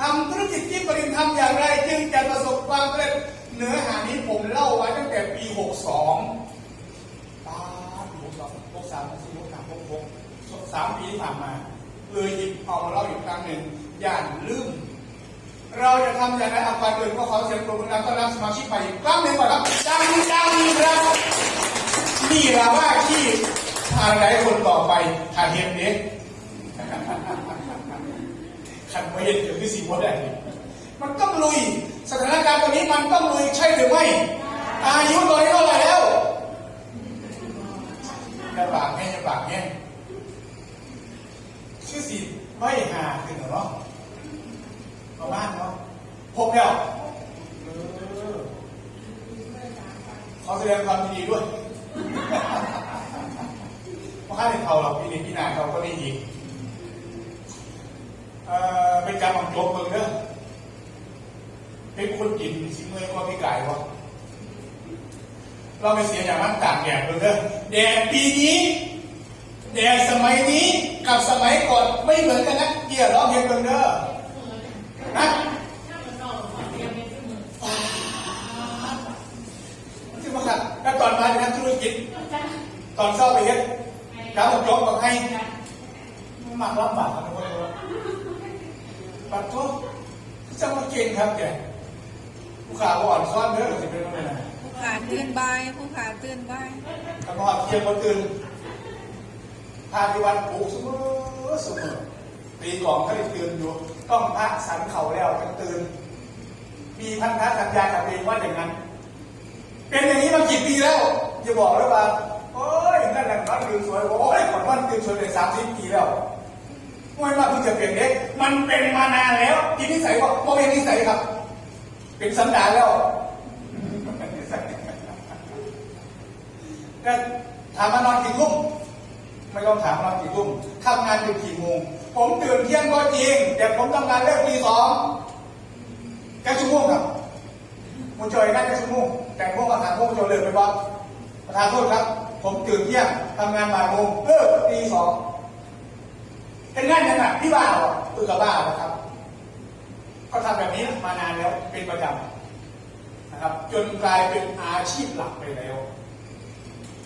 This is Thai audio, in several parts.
ทำธุรกิจที่ปริมทำอย่างไร จึงจะประสบความสำเร็จเนื้อหานี้ผมเล่าไว้ตั้งแต่ปี 62ตาปี62 63 64 65 66สามปีที่ผ่านมาเลยหยิบเอามาเล่าอีกครั้งหนึ่งอย่าลืมเราจะทำอย่างไรเอาก่อนอื่นก็ขอเสียงปรบมือดังต้อนรับสมาชิกใหม่อีกครั้งหนึ่งก่อนครับดังดังครับนี่ละว่าที่อะไรคนต่อไปถ้าเห็นเนี้ ขันไม่เห็นเกิดที่สิ่งว่าได้มันต้องลุย สถานการณ์ตรงนี้มันต้องลุยใช่หรือไม่ อายุตอนนี้เท่าไหร่แล้วอย่าปากแห้งอย่าปากแห้งชื่อสีไม่หาขึ้นหรอเนาะประมาณเนาะพบแล้วเขอแสดงความยินดีด้วยเพราะข้าเป็นเขาเราพี่นี่พี่นาเขาก็ไม่ยิง เอ่อเป็นการบังคับเมืองเด้อเป็นคนกินสิเมื่อยก็พี่ไก่วะเราไปเสียอย่างนั้นต่างแดดเมืองเด้อแดดปีนี้แดดสมัยนี้กับสมัยก่อนไม่เหมือนกันนะเกี่ยวร้องเพลงเมืองเด้อนะที่ว่าครับแล้วตอนมาเป็นนักธุรกิจ ตอนเศร้าไปเฮ็ดแล้วผมยกบอกให้มันมากลำบากกันทุกคนเลย ปัดทุกจะมาเก่งครับแกผู้ขาอ่อนซ้อนเด้อสิเป็นยังไงผู้ขาตื่นบ่ายผู้ขาตื่นบ่ายถ้าพอเที่ยงมาตื่นพาที่วัดปลูกเสมอเสมอตีกล่องให้ตื่นอยู่ ต้องพระสันเขาแล้วจะตื่น มีพันธสัญญากับเองว่าอย่างนั้น เป็นอย่างนี้มากี่ปีแล้วจะบอกเลยว่าโอ้ยนั่นแหละนอนตื่นสวยโอ้ยก่อนวันตื่นสวยเลยสามสิบปีแล้ว ไม่ว่าเพิ่งจะเปลี่ยนเด็กมันเป็นมานานแล้วที่นิสัยว่าโมเป็นนิสัยครับ เป็นสันดานแล้วก็ถามมานอนกี่ทุ่มไม่ต้องถามมานอนกี่ทุ่มทำงานอยู่กี่โมงผมตื่นเที่ยงก็จริง แต่ผมทำงานเลิกตีสองแค่ชั่วโมงครับมุนจอยได้แค่ชั่วโมงแต่พวกมาถามพวกจอยเลิกไปบ้างประธานโทษครับ ผมตื่นเที่ยงทำงานบ่ายโมงเลิกตีสอง เป็นงานยังไงพี่บ้าเหรอคือกับบ้าเหรอครับ ก็ทำแบบนี้มานานแล้วเป็นประจำนะครับ จนกลายเป็นอาชีพหลักไปแล้ว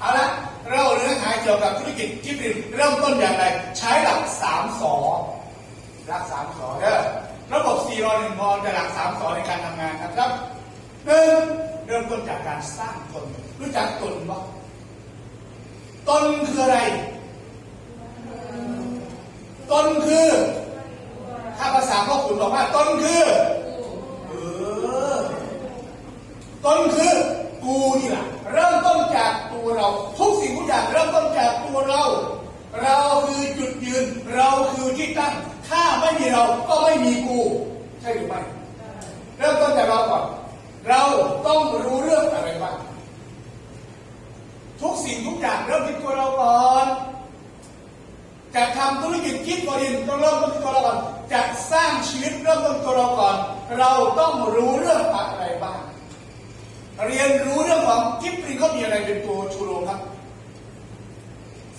เอาละเราเนื้อหาเกี่ยวกับธุรกิจกิฟต์เริ่มต้นอย่างไร ใช้หลักสามสอหลักสามสอเด้อระบบสี่รอหนึ่งพอจะหลักสามสอในการทำงานนะครับหนึ่งเริ่มต้นจากการสร้างตนรู้จักตนบ้างตนคืออะไร ตนคือถ้าภาษาพ่อขุนบอกว่าตนคือเออตนคือกูนี่แหละเริ่มต้นจากตัวเรา ทุกสิ่งทุกอย่างเริ่มต้นจากตัวเรา เราคือจุดยืน เราคือที่ตั้ง ถ้าไม่มีเราก็ไม่มีกู ใช่หรือไม่เริ่มต้นจากเราก่อนเราต้องรู้เรื่องอะไรบ้างทุกสิ่งทุกอย่างเริ่มที่ตัวเราก่อน จะทำธุรกิจคิดบรินต้องเริ่มต้นที่ตัวเราก่อนจะสร้างชีวิตเริ่มต้นตัวเราก่อน เราต้องรู้เรื่องอะไรบ้าง เรียนรู้เรื่องของกิฟต์รินเขามีอะไรเป็นตัวชูโรงครับ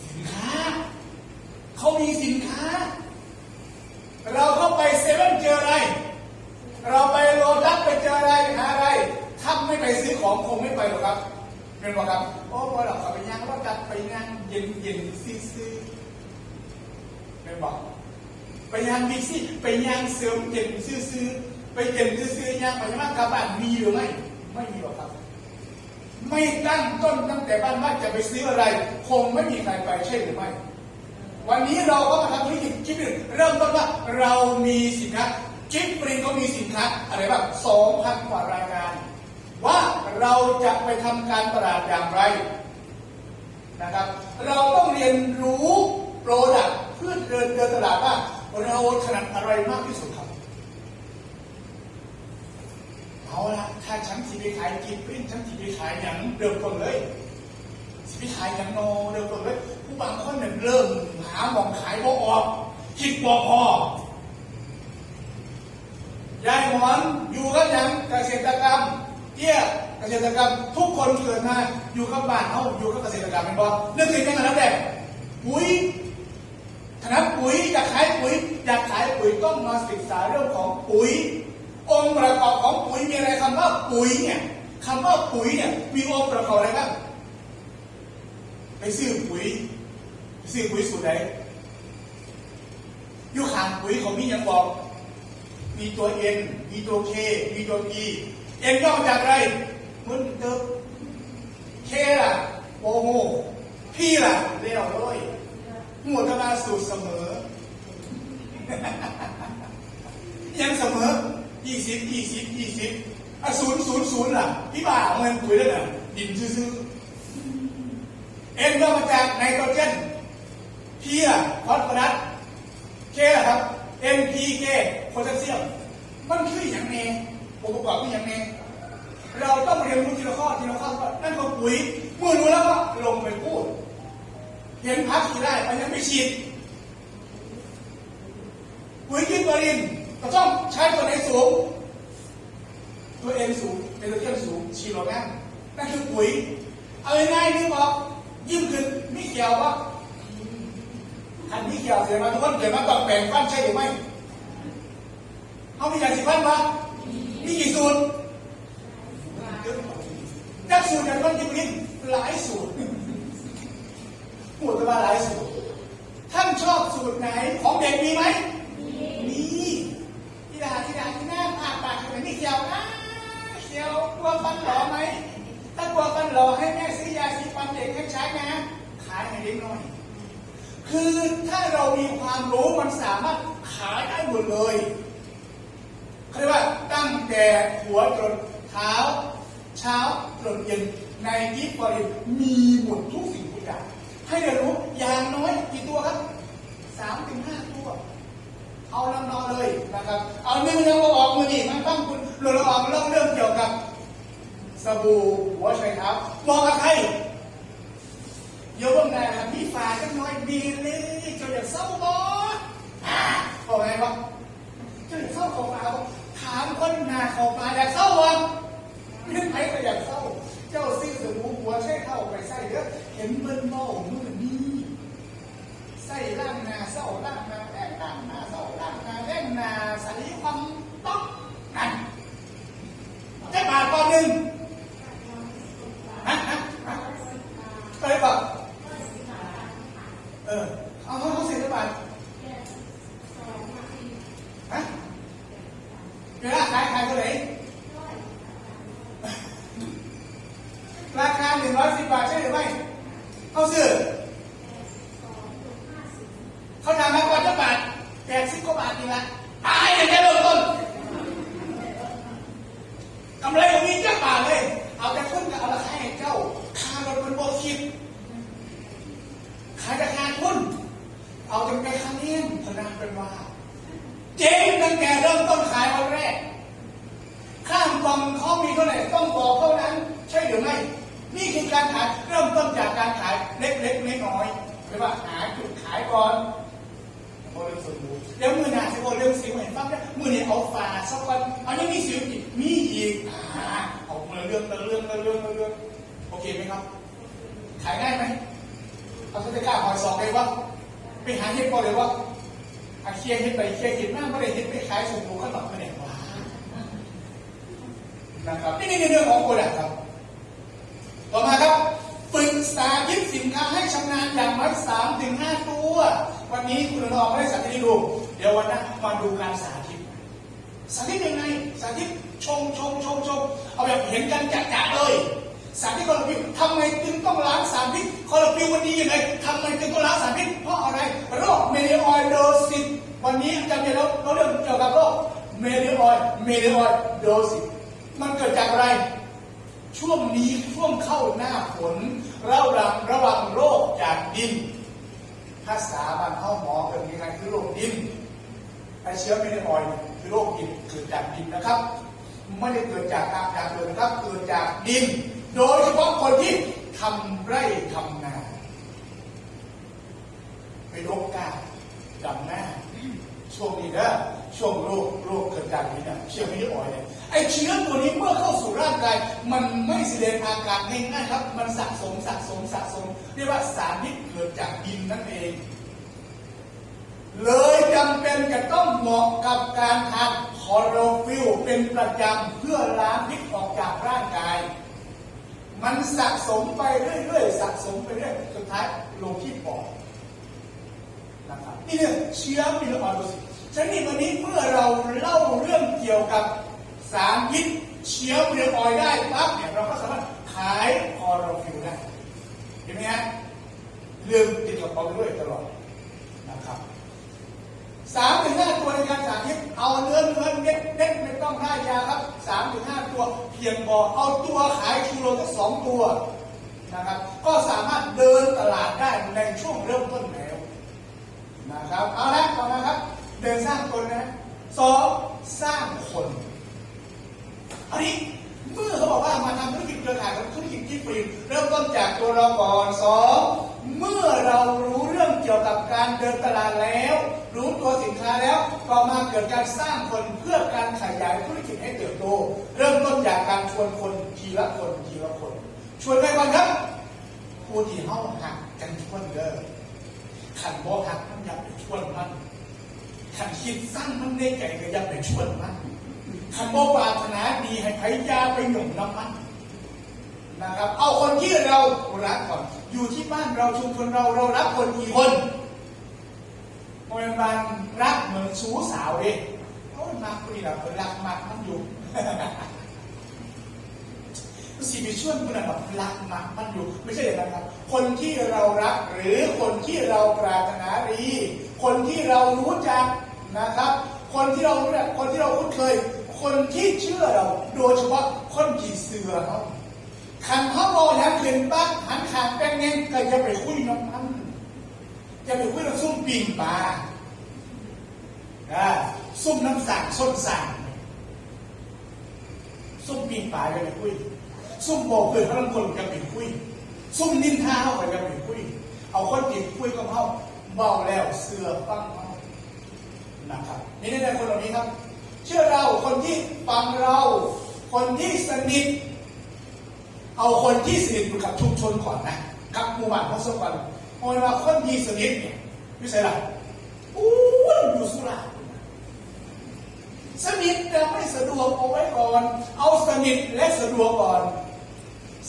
สินค้าเขามีสินค้า เราเข้าไปเซเว่นเจออะไร เราไปโรดัสไปเจออะไรหาอะไรถ้าไม่ไปซื้อของคงไม่ไปหรอกครับเป็นบอกครับโอ้พอเราขับไปย่างเราจัดไปย่างเย็นเย็นซื้อ ไม่บอก ไปย่างบิ๊กซี่ไปย่างเสริมเย็นซื้อๆไปเย็นซื้อๆย่างไปย่ากลับบ้านมีหรือไม่ไม่มีหรอกครับ ไม่ตั้งต้นตั้งแต่บ้านว่าจะไปซื้ออะไร คงไม่มีใครไปใช่หรือไม่ วันนี้เราก็มาทำธุรกิจคิดหนึ่งเริ่มต้นว่าเรามีสินค้าคิดปรินก็มีสินค้าอะไรบ้างสองพันกว่ารายการ ว่าเราจะไปทำการตลาดอย่างไรนะครับ เราต้องเรียนรู้โปรดักต์ พื่อเดินเดินตลาดว่าเราถนัดอะไรมากที่สุดครับ เอาละถ้าฉันสิไปขายกินปิ้นฉันสิไปขายอย่างเดิมต้นเลยสิไปขายอย่างโนเดิมต้นเลย ผู้บางคนเนี่ยเริ่มหาหมองขายบ่ออกคิดบ่พอยายหมอนอยู่กันอย่างเกษตรกรรมเที่ยเกษตรกรรม ทุกคนเกิดมาอยู่กับบ้านเขาอยู่กับเกษตรกรรมเป็นบ่นึกถึงยังไงนั้นแหละปุ๋ย คณะปุ๋ยอยากขายปุ๋ยอยากขายปุ๋ยต้องมาศึกษาเรื่องของปุ๋ย องค์ประกอบของปุ๋ยมีอะไรคำว่าปุ๋ยเนี่ยคำว่าปุ๋ยเนี่ยมีองค์ประกอบอะไรบ้างไปซื้อปุ๋ยไปซื้อปุ๋ยสูตรไหนยุขางปุ๋ยของมียังบอก มีตัวเอ็นมีตัวเคมีตัวพีเอ็นย่อมาจากอะไรมึนเติบเคล่ะโอโหพี่ล่ะเลี้ยวเลย หมวดตมาสูตรเสมอ ยังเสมอยี่สิบยี่สิบยี่สิบอะศูนย์ศูนย์ศูนย์ล่ะพี่บ่าเงินคุยได้น่ะดินซื้อเอ็นก็มาจากไนโตรเจนเพีอะฟอสฟอรัสเคครับ NPK โพแทสเซียมมันคืออย่างแน่องค์ประกอบคืออย่างแน่เราต้องเรียนรู้ทีละข้อทีละข้อนั่นคือปุ๋ยเมื่อรู้แล้วก็ลงไปพูด เห็นพักที่ได้ไปยังไม่ฉีดปุ๋ยกินตัวรินก็ต้องใช้ตัวไหนสูง ตัวเอ็นสูงเป็นตัวเทียมสูงชีโรแกรมนั่นคือปุ๋ย เอาง่ายๆนึกออกยิ่งขึ้นไม่เกี่ยวว่าคันไม่เกี่ยวเสียมาทุกคนเกิดมาต้องแบ่งฟันใช่หรือไม่เขามียาสีฟันปะมีกี่สูตรจากสูตรจากต้นกินรินหลายสูตร หมดแต่ว่าหลายสูตร ท่านชอบสูตรไหนของเด็กมีไหมมีที่ดาที่ดาที่หน้าปากปากทำไมไม่เขียวนะเขียวกลัวฟันหล่อไหมถ้ากลัวฟันหล่อให้แม่ซื้อยาสีฟันเด็กให้ใช้นะขายให้เด็กหน่อย คือถ้าเรามีความรู้มันสามารถขายได้หมดเลยเขาเรียกว่าตั้งแต่หัวจนเท้าเช้าจนเย็นในยิปบริมีหมดทุกสิ่ง ให้เรียนรู้อย่างน้อยกี่ตัวครับสามถึงห้าตัว เอาลำนอเลยนะครับ เอาหนึ่งเรื่องออกมือนี่มันต้งคุณเราเราออกเรื่องเรื่องเกี่ยวกับสบู่หัวไชเท้าบอกกับใครโยมนาพี่ฝาจังน้อยดีเลยจ้าอยากเศร้าบอ่าบอกไงวะจ้าอยากเศร้าขาฟ้าถามคนหนาขาฟ้าอยากเศร้าบ่นึกไปก็อยากเศร้า เจ้าซื้อสมูหัวใชเข้าไปใส่เด้อเห็นเบิ่นเมามือนี่ใส่ล่างนาเศร้าล่างนาแรงล่างนาเศร้าล่างนาแรงนาสาลีความต้องนั่นได้บาทก่อนหนึ่งฮะฮะฮะไปก่อนเออเอาเขาเขาเสียได้บาทฮะเวลาขายขายเท่าไหร่ราคาหนึ่งร้อยสิบบาทใช่หรือไม่เอาซื้อ เขาทำมาก่อนจะบาท แปดสิบก เห็ดพอเลยวะอาเคียเห็ดไปเคียร์เห็ดมากไม่ได้เห็ดไปขายส่งบุขนมมาเนี่ยว้านะครับนี่นี่เรื่องของโปรดักครับ ต่อมาครับฝึกสาธิตสินค้าให้ชำนาญอย่างน้อยสามถึงห้าตัว วันนี้คุณลองไม่ได้สาธิตให้ดู เดี๋ยววันหน้ามาดูการสาธิต สาธิตยังไงสาธิตชงชงชงชงเอาแบบเห็นกันจัดๆเลย สารพิษคอโรฟิลทำไมจึงต้องล้างสารพิษคอโรฟิลวันนี้ยังไงทำไมจึงต้องล้างสารพิษเพราะอะไรโรคเมลิออยโดซิสวันนี้จำเป็นแล้วเราเรื่องเกี่ยวกับโรคเมลิออยเมลิออยโดซิสมันเกิดจากอะไร ช่วงนี้ช่วงเข้าหน้าฝนระวังระวังโรคจากดินภาษาบางเข้าหมอเป็นยังไงคือโรคดินไอเชื้อเมลิออยคือโรคดินเกิดจากดินนะครับ ไม่ได้เกิดจากอากาศเลยนะครับเกิดจากดิน โดยเฉพาะคนที่ทำไร่ทำนาไปโรคกาดำหน้า ช่วงนี้นะช่วงโรคโรคเกิดจากนี้นะเชื้อไม่ได้อ่อยเลยไอเชื้อตัวนี้เมื่อเข้าสู่ร่างกาย มันไม่แสดงอาการง่ายๆครับ มันสะสมสะสมสะสม เรียกว่าสารพิษเกิดจากดินนั่นเอง เลยจำเป็นจะต้องเหมาะกับการทานคอโรฟิลเป็นประจำเพื่อล้างพิษออกจากร่างกาย มันสะสมไปเรื่อยๆสะสมไปเรื่อยสุดท้ายลงที่ปอดนะครับนี่เนี่ยเชื้อมิลออโดซิสฉะนั้นวันนี้เมื่อเราเล่าเรื่องเกี่ยวกับสารพิษเชื้อมิลออยได้ปั๊บเนี่ยเราก็สามารถขายคอโรฟิลได้เห็นไหมฮะลืมติดกับเราด้วยตลอด สามถึงห้าตัวในการสาธิต เอาเนื้อเนื้อเน็ตเน็ตไม่ต้องได้ยาครับสามถึงห้าตัวเพียงพอเอาตัวขายชูโรทั้งสองตัวนะครับ ก็สามารถเดินตลาดได้ในช่วงเริ่มต้นแล้วนะครับเอาละต่อมาครับ เดินสร้างคนนะสองสร้างคนอันนี้เมื่อเขาบอกว่ามาทำธุรกิจเครือข่ายกับธุรกิจที่ฟรีเริ่มต้นจากตัวเราก่อนสองเมื่อเรารู้ เกี่ยวกับการเดินตลาดแล้ว รู้ตัวสินค้าแล้วต่อมาเกิดการสร้างคนเพื่อการขยายธุรกิจให้เติบโต เริ่มต้นจากการชวนคนทีละคนทีละคนชวนใครก่อนครับผู้ที่เฮาหักกันชวนเด้อขันบ่หักมันอยากไปชวนมันขันคิดสั้นมันในใจก็อยากไปชวนมันขันโมปรารถนาดีให้ไผยาไปหนุ่มน้ำมัน นะครับ เอาคนที่เรารักก่อน อยู่ที่บ้านเราชุมชนเราเรารักคนกี่คนโมยบานรักเหมือนชู้สาวเองโอ้ยมากคุยแบบรักมากมันอยู่สิบิชวนคุณแบบรักมากมันอยู่ ไม่ใช่อย่างนั้นครับ คนที่เรารักหรือคนที่เราปรารถนาดี คนที่เรารู้จักนะครับ คนที่เรารู้จักคนที่เราคุ้นเคย คนที่เชื่อเรา โดยเฉพาะคนที่เสือเขา ขันเขามอแล้วขึ้นปั๊บหันขางแป้งเงี้ยก็จะไปคุยน้ำมันจะไปคุยน้ำซุ่มปิ่งปลาอ่าซุ่มน้ำสั่งส้นสั่งซุ่มปิ่งปลาจะไปคุยซุ่มบอกเพื่อนพลังคนจะไปคุยซุ่มนินทาเขาก็จะไปคุยเอาคนจิตคุยกับเขาเบาแล้วเสือฟังเขานะครับนี่ในคนเหล่านี้ครับ เชื่อเราคนที่ฟังเรา คนที่สนิท เอาคนที่สนิทอยู่กับชุมชนก่อนนะกับหมู่บ้านของสกวันเพราะว่าคนที่สนิทเนี่ยไม่ใช่หรออู้ยอยู่สุราสนิทแต่ไม่สะดวกเอาไว้ก่อน เอาสนิทและสะดวกก่อน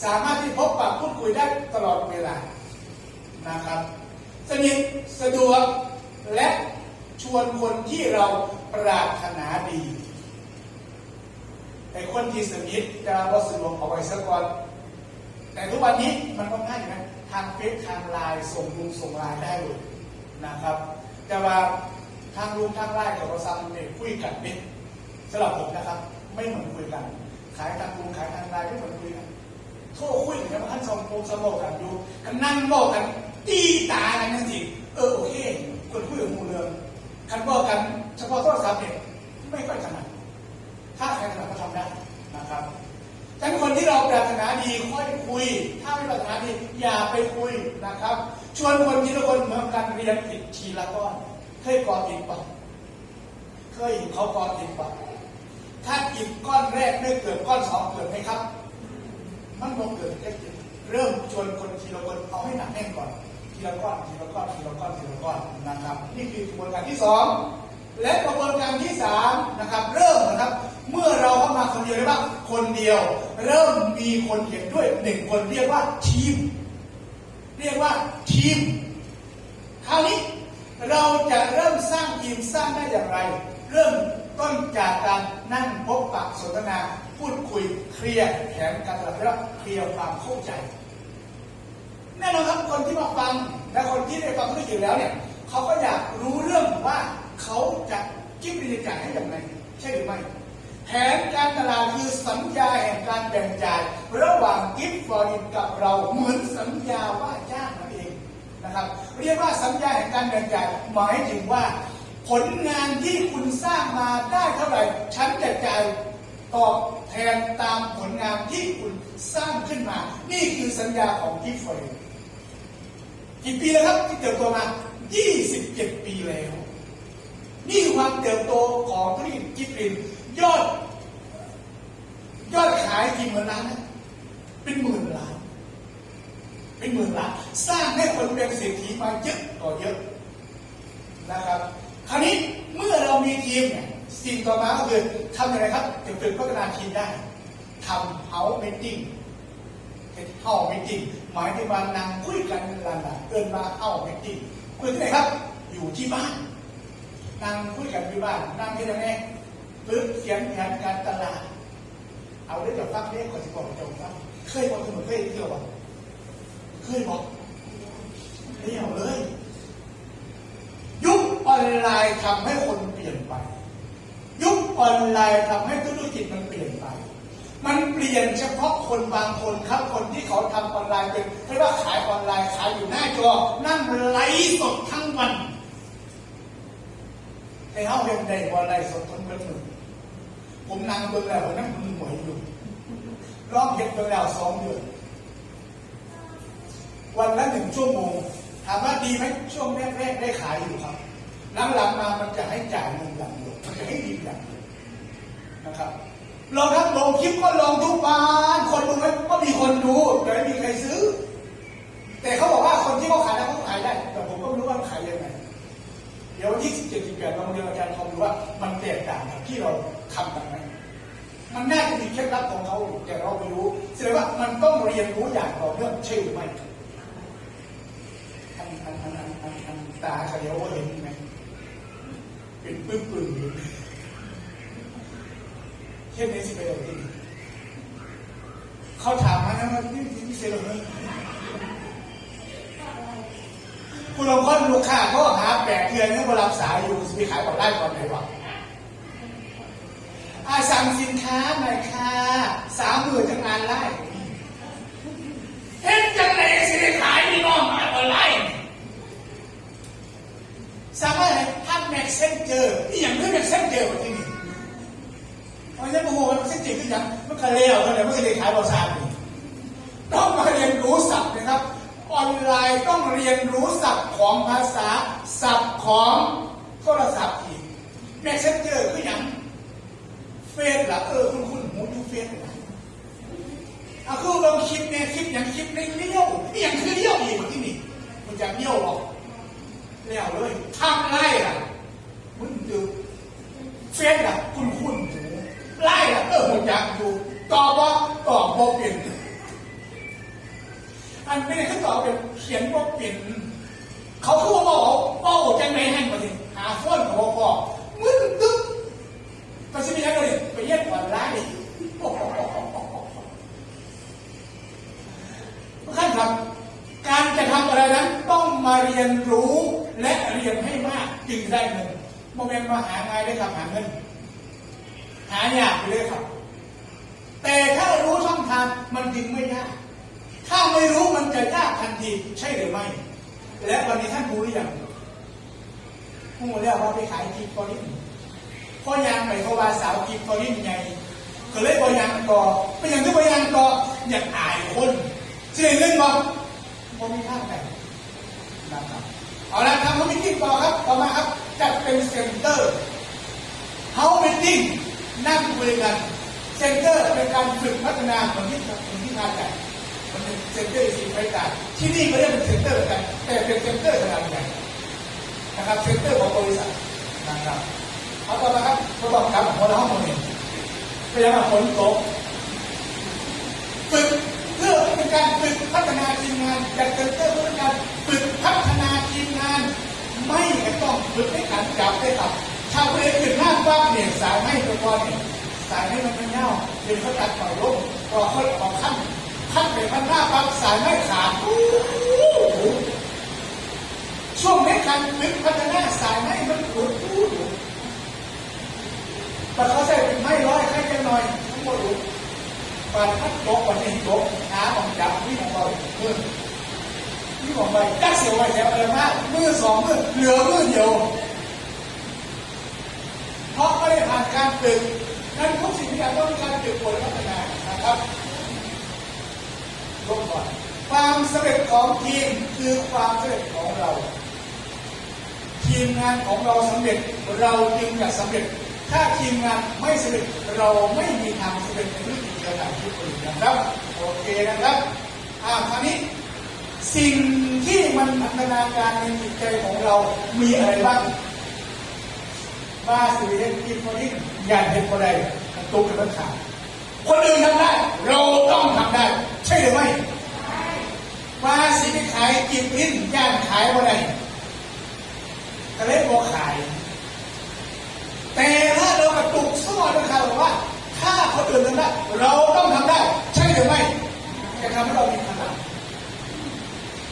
สามารถที่พบปะพูดคุยได้ตลอดเวลานะครับ สนิทสะดวกและชวนคนที่เราปรารถนาดี แต่คนที่สนิทจะว่าสะดวกเอาไว้สักก่อน แต่ทุกวันนี้มันก็ง่ายอยู่นะทางเฟซทางไลน์ส่งลุงส่งไลน์ได้เลยนะครับ แต่ว่าทางลุงทางไลน์กับเราซ้ำเนี่ยคุยกันเป็นสำหรับผมนะครับ ไม่เหมือนคุยกัน ขายทางลุงขายทางไลน์ไม่เหมือนคุยกันโทรคุยกันมาขั้นสองโมงสมองกันอยู่กันนั่งบอกกันตีตากันนั่นสิเออโอเคคนคุยกับมูเรืองคันบอกกันเฉพาะโทรศัพท์เนี่ยไม่ค่อยถนัดถ้าใครถนัดก็ทำได้นะครับทั้งคนที่เราปรารถนาดีค่อยคุย ถ้าไม่ปรารถนาดี อย่าไปคุยนะครับ ชวนคนทีละคนมือนกันเรียนอิฐทีละก้อน เคยก่ออิฐปะเคยเห็นเขาก่ออิฐปะถ้าอิฐก้อนแรกไม่เกิดก้อนสองเกิดไหมครับ มันบ่เกิดแค่เริ่มชวนคนทีละคนเอาให้หนักแน่นก่อนทีละก้อนทีละก้อนทีละก้อนทีละก้อนนะครับ นี่คือกระบวนการที่สองและกระบวนการที่สามนะครับ เริ่มนะครับ เมื่อเราเข้ามาคนเดียวได้บ้างคนเดียว เริ่มมีคนเห็นด้วยหนึ่งคนเรียกว่าทีม เรียกว่าทีม คราวนี้เราจะเริ่มสร้างทีมสร้างได้อย่างไร เริ่มต้นจากการนั่งพบปะสนทนา พูดคุยเคลียร์แผนการตลาดเคลียร์ความเข้าใจแน่นอนครับคนที่มาฟังและคนที่ได้ฟังธุรกิจแล้วเนี่ยเขาก็อยากรู้เรื่องว่าเขาจะคิดบริการให้อย่างไรใช่หรือไม่ แผนการตลาดคือสัญญาแห่งการแบ่งจ่าย ระหว่างกิฟต์ฟอร์ดินกับเราเหมือนสัญญาว่าจ้างนั่นเองนะครับเรียกว่าสัญญาแห่งการแบ่งจ่ายหมายถึงว่า ผลงานที่คุณสร้างมาได้เท่าไหร่ฉันจะจ่ายตอบแทนตามผลงานที่คุณสร้างขึ้นมา นี่คือสัญญาของกิฟต์ฟอร์ดินกี่ปีแล้วครับที่เติบโตมา 27 ปีแล้ว นี่ความเติบโตของธุรกิจกิฟต์ฟอร์ดิน ยอด ยอดขายกี่หมื่นล้านนะเป็นหมื่นล้าน เป็นหมื่นล้าน สร้างให้คนเป็นเศรษฐีมาเยอะต่อเยอะนะครับ คราวนี้เมื่อเรามีทีมเนี่ยสิ่งต่อมาก็คือทำยังไงครับถึงฝึกพัฒนาทีมได้ทำเฮาส์มตติ้งเฮาส์มตติ้งหมายถึงว่านั่งคุยกันลันละเอินมาเฮาส์มตติ้งคุยที่ไหนครับ อยู่ที่บ้านนั่งคุยกันที่บ้านนั่งที่ไหน ปึ๊บเขียนแผนการตลาด เอาเรื่องจากฟังเรื่องก่อนสิบอกจงฟังเคยบอกถนนเคยเที่ยวบ่เคยบอกเที่ยวเลย ยุคออนไลน์ทำให้คนเปลี่ยนไป ยุคออนไลน์ทำให้ธุรกิจมันเปลี่ยนไป มันเปลี่ยนเฉพาะคนบางคนครับคนที่เขาทำออนไลน์เป็นเรียกว่าขายออนไลน์ขายอยู่หน้าจอนั่งไลฟ์สดทั้งวันในห้องเรียนใดออนไลน์สดทั้งวันหนึ่ง ผมนั่งเบิ่งแล้วผมนั่งมึนหวยอยู่รอบเห็ดเบิ่งแล้วสองเดือนวันละหนึ่งชั่วโมง ถามว่าดีไหมช่วงแรกๆได้ขายอยู่ครับหลังๆมามันจะให้จ่ายเงินอย่างเดียวมันจะให้ดีอย่างเดียวนะครับลองครับลงคลิปก็ลงทุกวันคนดูไหมก็มีคนดูแต่ไม่มีใครซื้อ แต่เขาบอกว่าคนที่เขาขายแล้วเขาขายได้ แต่ผมก็ไม่รู้ว่าขายยังไงเดี๋ยววันที่สิบเจ็ดสิบแปดเราเรียนอาจารย์ทอมดูว่ามันแตกต่างกับที่เรา ทำกันไหมมันน่าจะมีเคล็ดลับของเขาแต่เราไม่รู้แสดงว่ามันต้องเรียนรู้อย่างต่อเนื่องใช่หรือไม่อันอันอันอันอันอันตาเฉลียวเห็นไหมเป็นปื้มปื้มเช่นนี้สิไปเอาที่เขาถามมานะว่านี่นี่เซลล์เลยคุณลองค้นลูกค้าก็หาแปดเดือนนี่มารับสายอยู่สิขายก่อนได้ก่อนไหนวะ อาสั่งสินค้าหน่อยค่ะสามหมื่นจังงานไล่เฮ็ดจังไหนสิได้ขายนี่น้องมาออนไลน์สามารถทำแม็กเซนเจอร์นี่อย่างนี้แม็กเซนเจอร์แบบนี้เพราะฉะนั้นโอ้โหแม็กเซนเจอร์คืออย่างมันก็เลี้ยวเท่าไหร่มันก็ได้ขายบริษัทต้องมาเรียนรู้ศัพท์นะครับ ออนไลน์ต้องเรียนรู้ศัพท์ของภาษาศัพท์ของโทรศัพท์อีกแม็กเซนเจอร์คืออย่าง เฟซหรอเออคุณคุณหูดูเฟซละเอาคือลองคลิปเนี่ยคลิปอย่างคลิปในเลี้ยวอย่างคือเลี้ยวอีกที่นี่มันจะเลี้ยวหรอก แล้วเลยทำไรล่ะมึงดูเฟซล่ะคุณคุณดูไล่ล่ะเออผมอยากดูตอบว่าตอบบ่เป็นอันนี้เขาตอบเป็นเขียนบ่เป็น เขาคือว่าบอกว่าโอ้จังไหนให้มาดิหาฟ้อนเขาบอกว่ามึงตึ๊บไปสิไปยังไงไปเย็ดก่อนไล่โอ้โหท่านครับ การจะทำอะไรนั้นต้องมาเรียนรู้และเรียนให้มากจึงได้เงินโมเมนต์มาหาง่ายได้ครับหาเงิน หายากไปเลยครับ แต่ถ้ารู้ช่องทางมันจึงไม่ยาก ถ้าไม่รู้มัน จะยากทันทีใช่หรือไม่ และวันนี้ท่านรู้หรือยังผู้แล้วว่าไปขายกีฟอรินพ่อยางไปเขาว่าสาวกีฟอรินไงก็เลยพอยางต่อไปอย่างที่พอยางต่ออยากอายคนเสียเงินบอกผมมีภาพแบบนะครับเอาละทำเขามิติ้งต่อครับต่อมาครับจัดเป็นเซ็นเตอร์เฮามิติ้งนั่งคุยกันเซ็นเตอร์เป็นการฝึกพัฒนาคนที่คนที่ทานกัน มันเป็นเซ็นเตอร์สิ่งบริการที่นี่ก็เรียกเป็นเซ็นเตอร์กัน แต่เป็นเซ็นเตอร์ขนาดใหญ่นะครับเซ็นเตอร์ของบริษัทนะครับเอาต่อมาครับทดลองครับคนละห้องคนหนึ่งพยายามฝนตกฝึกเพื่อเป็นการฝึกพัฒนาทีมงานจัดเซ็นเตอร์เพื่อเป็นการฝึกพัฒนาทีมงาน ไม่ต้องฝึกในการจับได้ครับชาวเรือขึ้นหน้าฟ้าเนี่ยสายให้ตัวก่อนเนี่ยสายให้มันเป็นเงาเดี๋ยวเขาตัดต่อลงต่อค่อยออกขั้น ขั้นไปพันหน้าปั๊บสายไม่ขาดช่วงนี้การฝึกพัฒนาสายไม่มันหลุดอู้แต่เขาใส่เป็นไม่ร้อยแค่จะหน่อยทั้งหมดหลุดปานพัดตกวันนี้ตกหาของจับนี่ของเรามือนี่ของไปกักเสียวไว้แล้วอะไรมากมือสองมือเหลือมือเดียวเพราะไม่ได้ผ่านการฝึกนั้นทุกสิ่งทุกอย่างต้องมีการฝึกฝนพัฒนานะครับลงก่อน ความสำเร็จของทีมคือความสำเร็จของเรา ทีมงานของเราสำเร็จเราจึงจะสำเร็จ ถ้าทีมงานไม่สำเร็จเราไม่มีทางสำเร็จในธุรกิจเดียวกันทุกคนนะครับโอเคนะครับอ่าคราวนี้สิ่งที่มันพัฒนาการในจิตใจของเรา มีอะไรบ้างว่าสิเห็นกินคนนี้อยากเห็นคนใดตุ้กันมันขาคนอื่นทำได้ เราต้องทำได้ ใช่หรือไม่ ว่าสิไปขายกินลิ้นย่านขายคนใดก็เลยบอกขาย แต่ถ้าเรากระตุกซ่อนนะครับว่า ถ้าคนอื่นทำได้เราต้องทำได้ ใช่หรือไม่จะทำให้เรามีพลัง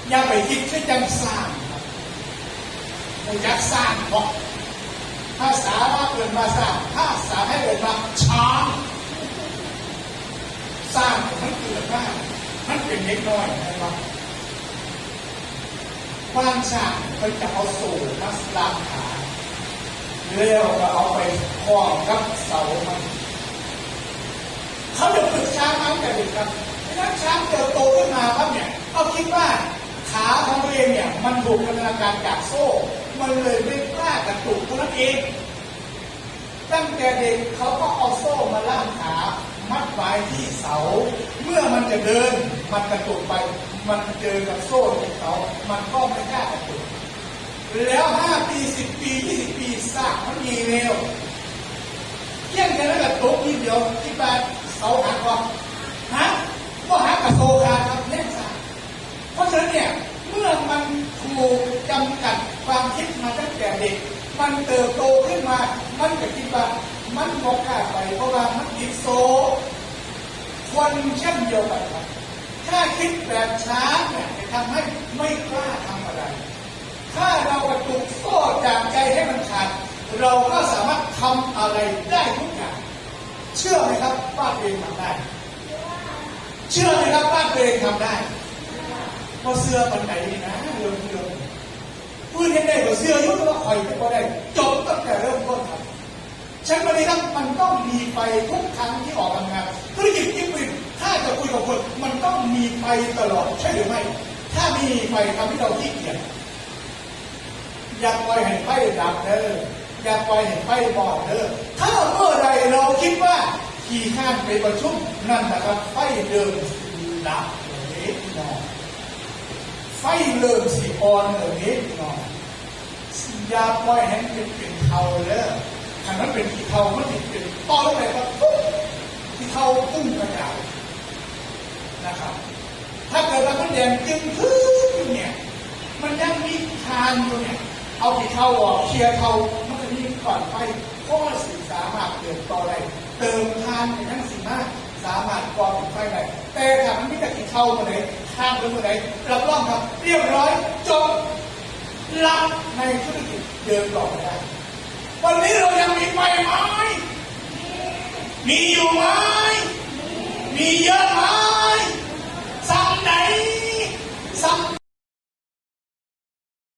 อย่าไปคิดแค่จังสร้างครับอยากสร้างเพราะภาษาว่าเกินมาสร้างภาษาให้เกินมาช้างสร้างมันเกิดมามันเป็นเล็กน้อยนะครับ ความสร้างมันจะเอาสู่มัสลามขาแล้วก็เอาไปคล้องกับเสามันเขาจะฝึกช้างมาตั้งแต่เด็กครับถ้าช้างเติบโตขึ้นมาครับเนี่ยเอาคิดว่าขาของตัวเองเนี่ยมันถูกพัฒนาการจากโซ่ มันเลยไม่กล้ากระตุกตัวนั้นเอง ตั้งแต่เด็กเขาก็เอาโซ่มาล่ามขา มัดไว้ที่เสา เมื่อมันจะเดินมันกระตุกไป มันเจอกับโซ่ที่เสามันก็ไม่กล้ากระตุกแล้วห้าปีสิบปียี่สิบปีสร้างมันมีเร็วเที่ยงกันแล้วก็ตกทีเดียวที่บ้านเสาหักก่อนฮะก็หักกับโซคาครับแน่สร้าเพราะฉะนั้นเนี่ยเมื่อมันถูกจำกัดความคิดมาตั้งแต่เด็ก มันเติบโตขึ้นมา มันก็คิดว่ามันบอกกล้าไปเพราะว่ามันติดโซคนเช่นเดียวกันครับ ถ้าคิดแบบช้าเนี่ยจะทำให้ไม่กล้าทำอะไร ถ้าเรากระตุกโซ่จากใจให้มันขาดเราก็สามารถทำอะไรได้ทุกอย่าง เชื่อไหมครับว่าเองทำได้ เชื่อไหมครับว่าเองทำได้พอเสื้อปันไหนดีนะเรื่องเรื่องพูดให้ได้กว่าเสื้อยุ่งว่าคอยไม่พอได้จบตั้งแต่เริ่มต้นครับฉันวันนี้ครับมันต้องมีไฟทุกครั้งที่ออกทำงานธุรกิจที่ปิด ถ้าจะคุยกับคนมันต้องมีไฟตลอดใช่หรือไม่ ถ้ามีไฟทำให้เราขี้เกียจอย่าปล่อยให้ไฟดับเด้ออย่าปล่อยให้ไฟบอดเด้อถ้าเมื่อใดเราคิดว่าขี่ข้านไปประชุมนั่นนะครับไฟเดิมดับอย่างนี้นอนไฟเริ่มสีอ่อนอย่างนี้นอนอย่าปล่อยให้มันเป็นเทาเด้อถ้ามันเป็นสีเทามันจะเป็นต้อลงไปก็ปุ๊บสีเทาพุ่งกระจาย นะครับ ถ้าเกิดว่ามันแดงจึงขึ้นเนี่ย มันยังมีทางอยู่เนี่ย เอาที่เข้าออกเคลียร์เขามันจะมีก่อนไฟก็สิสามารถเติมต่ออะได้เติมทานในทั้งสิมาสามารถกรองไฟได้แต่ถ้ามันมีแต่ที่เข้ามาเลยข้างไปมื่อไหร่รับรองครับ เรียบร้อยจบหลับในธุรกิจเดินต่อไปได้วันนี้เรายังมีไฟไหมมีอยู่ไหมมีเยอะไหม